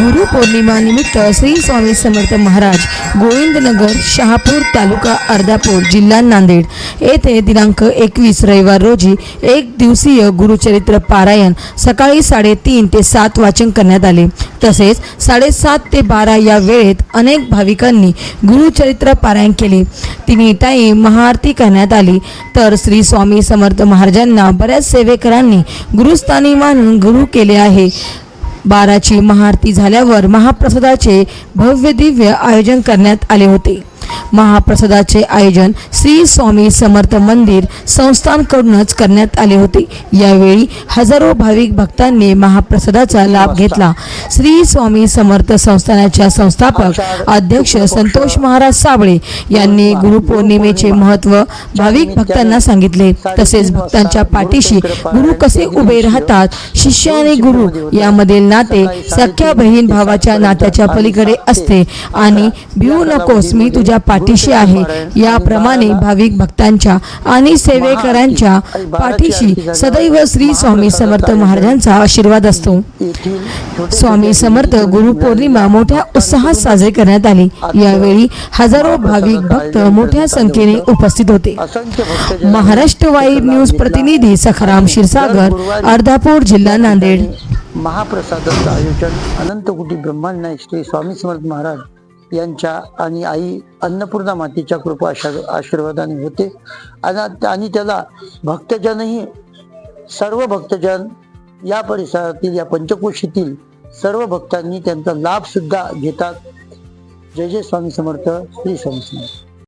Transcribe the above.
गुरुपौर्णिमानिमित्त श्री स्वामी समर्थ महाराज गोविंदनगर शहापूर तालुका अर्धापूर जिल्हा नांदेड. येथे दिनांक एकवीस रविवार रोजी एक दिवसीय गुरुचरित्र पारायण सकाळी साडेतीन ते सात वाचन करण्यात आले. तसेच साडेसात ते बारा या वेळेत अनेक भाविकांनी गुरुचरित्र पारायण केले. तिन्ही ताई महाआरती करण्यात आली. तर श्री स्वामी समर्थ महाराजांना बऱ्याच सेवेकरांनी गुरुस्थानी मानून गुरु केले आहे. बाराची महाआरती झाल्यावर महाप्रसादाचे भव्य दिव्य आयोजन करण्यात आले होते. महाप्रसादाचे आयोजन श्री स्वामी समर्थ मंदिर संस्थानकडूनच करण्यात आले होते. यावेळी हजारो भाविक भक्तांनी महाप्रसादाचा लाभ घेतला. श्री स्वामी समर्थ संस्थानाच्या संस्थापक अध्यक्ष संतोष महाराज साबळे यांनी गुरुपौर्णिमेचे महत्त्व भाविक भक्तांना सांगितले. तसेच भक्तांच्या पाठीशी गुरु कसे उभे राहतात? शिष्य आणि गुरु यामधील नाते सख्या बहीण भावाच्या नात्याच्या पलीकडे असते. आणि भिवू नकोस मी तुझ्या पाठीशी आहे. याप्रमाणे भाविक भक्तांच्या आणि सेवेकरांच्या पाठीशी सदैव श्री स्वामी समर्थ महाराजांचा आशीर्वाद असतो. स्वामी समर्थ गुरुपौर्णिमा मोठ्या उत्साहात साजरी करण्यात आली. यावेळी हजारो भाविक भक्त मोठ्या संख्येने उपस्थित होते. महाराष्ट्र वाईब न्यूज प्रतिनिधी सखाराम क्षीरसागर अर्धापूर जिल्हा नांदेड. महाप्रसादाचं आयोजन अनंतकुटी ब्रह्मांड श्री स्वामी समर्थ महाराज यांच्या आणि आई अन्नपूर्णा मातेच्या कृपा आशा आशीर्वादाने होते. आणि आणि त्याला भक्तजनही सर्व भक्तजन या परिसरातील या पंचकोशीतील सर्व भक्तांनी त्यांचा लाभ सुद्धा घेतात. जय जय स्वामी समर्थ श्री स्वामी समर्थ.